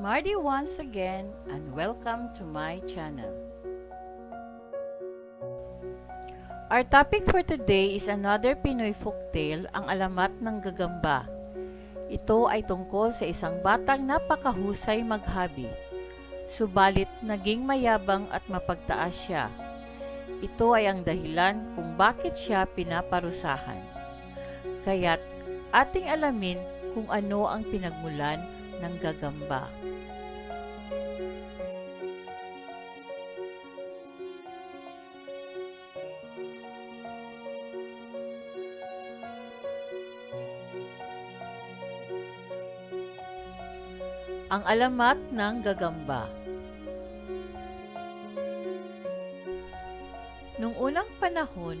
Marty once again and welcome to my channel. Our topic for today is another Pinoy folktale, ang alamat ng gagamba. Ito ay tungkol sa isang batang napakahusay maghabi. Subalit naging mayabang at mapagtaas siya. Ito ay ang dahilan kung bakit siya pinaparusahan. Kaya't ating alamin kung ano ang pinagmulan ng gagamba. Ang alamat ng gagamba. Nung unang panahon,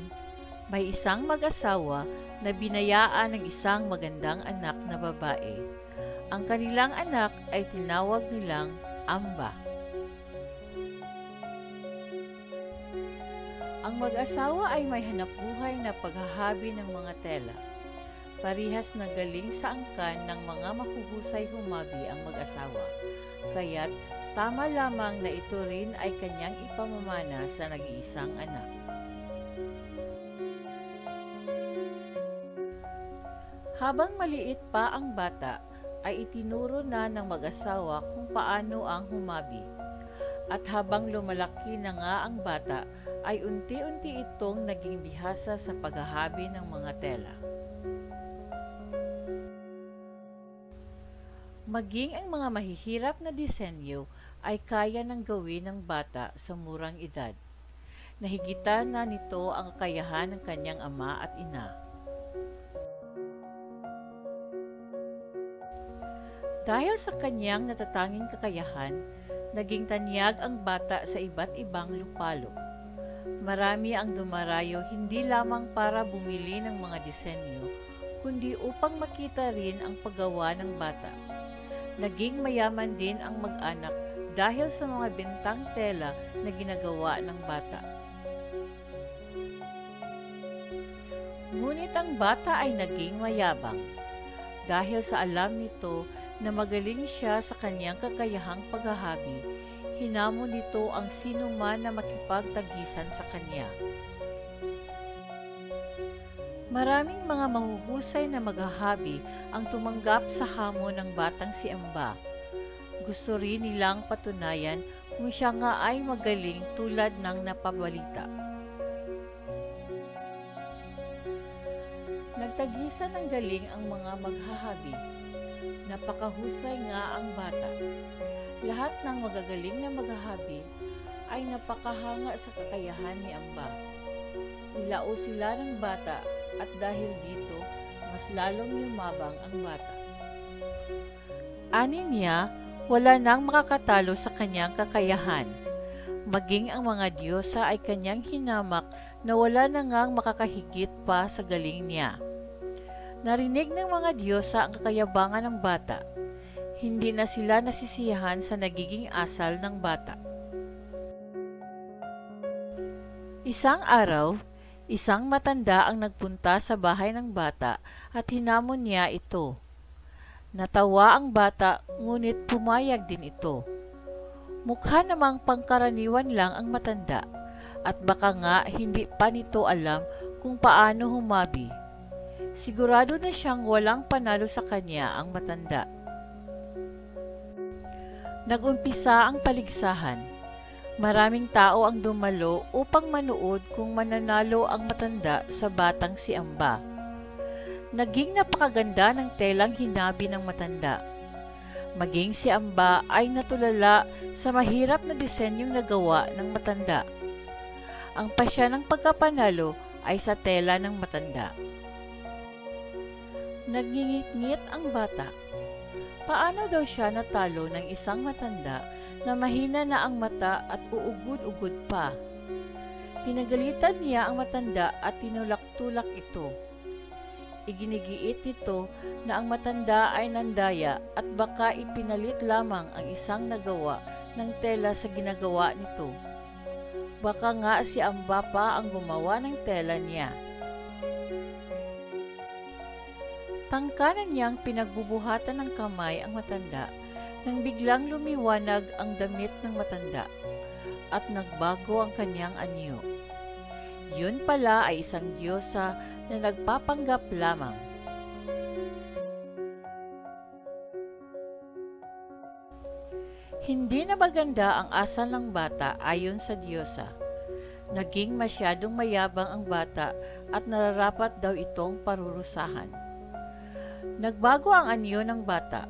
may isang mag-asawa na binayaan ng isang magandang anak na babae. Ang kanilang anak ay tinawag nilang Amba. Ang mag-asawa ay may hanapbuhay na paghahabi ng mga tela. Parihas na galing sa angkan ng mga mahuhusay humabi ang mag-asawa. Kaya't tama lamang na ito rin ay kanyang ipamamana sa nag-iisang anak. Habang maliit pa ang bata, ay itinuro na ng mag-asawa kung paano ang humabi. At habang lumalaki na nga ang bata, ay unti-unti itong naging bihasa sa paghahabi ng mga tela. Maging ang mga mahihirap na disenyo ay kaya ng gawin ng bata sa murang edad. Nahigitan na nito ang kakayahan ng kanyang ama at ina. Dahil sa kanyang natatanging kakayahan, naging tanyag ang bata sa iba't ibang lupalo. Marami ang dumarayo hindi lamang para bumili ng mga disenyo, kundi upang makita rin ang paggawa ng bata. Naging mayaman din ang mag-anak dahil sa mga bintang tela na ginagawa ng bata. Ngunit ang bata ay naging mayabang. Dahil sa alam nito na magaling siya sa kanyang kakayahang paghahabi, hinamon nito ang sino man na makipagtagisan sa kanya. Maraming mga mahuhusay na maghahabi ang tumanggap sa hamon ng batang si Amba. Gusto rin nilang patunayan kung siya nga ay magaling tulad ng napabalita. Nagtagisan ng galing ang mga maghahabi. Napakahusay nga ang bata. Lahat ng magagaling na maghahabi ay napakahanga sa kakayahan ni Amba. Nilao sila ng bata at dahil dito, mas lalong yumabang ang bata. Ani niya, wala nang makakatalo sa kanyang kakayahan. Maging ang mga diyosa ay kanyang hinamak na wala na ngang makakahigit pa sa galing niya. Narinig ng mga diyosa ang kakayabangan ng bata. Hindi na sila nasisiyahan sa nagiging asal ng bata. Isang araw, isang matanda ang nagpunta sa bahay ng bata at hinamon niya ito. Natawa ang bata ngunit pumayag din ito. Mukha namang pangkaraniwan lang ang matanda at baka nga hindi pa nito alam kung paano humabi. Sigurado na siyang walang panalo sa kanya ang matanda. Nagumpisa ang paligsahan. Maraming tao ang dumalo upang manood kung mananalo ang matanda sa batang si Amba. Naging napakaganda ng telang hinabi ng matanda. Maging si Amba ay natulala sa mahirap na disenyong nagawa ng matanda. Ang pasya ng pagkapanalo ay sa tela ng matanda. Nagngingit-ngit ang bata. Paano daw siya natalo ng isang matanda na mahina na ang mata at uugod-ugod pa? Pinagalitan niya ang matanda at tinulak-tulak ito. Iginigiit nito na ang matanda ay nandaya at baka ipinalit lamang ang isang nagawa ng tela sa ginagawa nito. Baka nga si Amba pa ang gumawa ng tela niya. Tangkanan niyang pinagbubuhatan ng kamay ang matanda nang biglang lumiwanag ang damit ng matanda at nagbago ang kanyang anyo. Yun pala ay isang diyosa na nagpapanggap lamang. Hindi na maganda ang asal ng bata ayon sa diyosa. Naging masyadong mayabang ang bata at nararapat daw itong parurusahan. Nagbago ang anyo ng bata.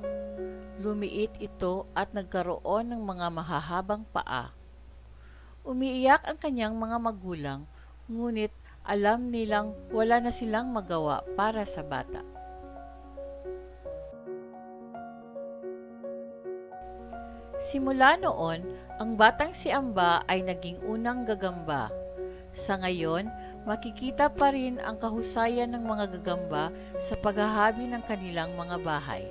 Lumiit ito at nagkaroon ng mga mahahabang paa. Umiiyak ang kanyang mga magulang, ngunit alam nilang wala na silang magawa para sa bata. Simula noon, ang batang si Amba ay naging unang gagamba. Sa ngayon, makikita pa rin ang kahusayan ng mga gagamba sa paghahabi ng kanilang mga bahay.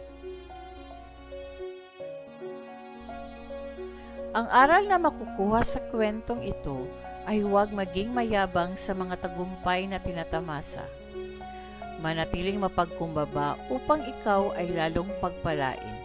Ang aral na makukuha sa kwentong ito ay huwag maging mayabang sa mga tagumpay na tinatamasa. Manatiling mapagkumbaba upang ikaw ay lalong pagpalain.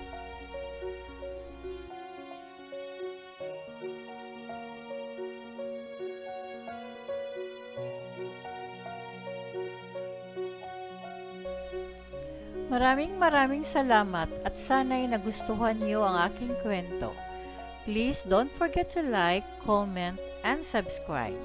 Maraming maraming salamat at sana'y nagustuhan niyo ang aking kwento. Please don't forget to like, comment, and subscribe.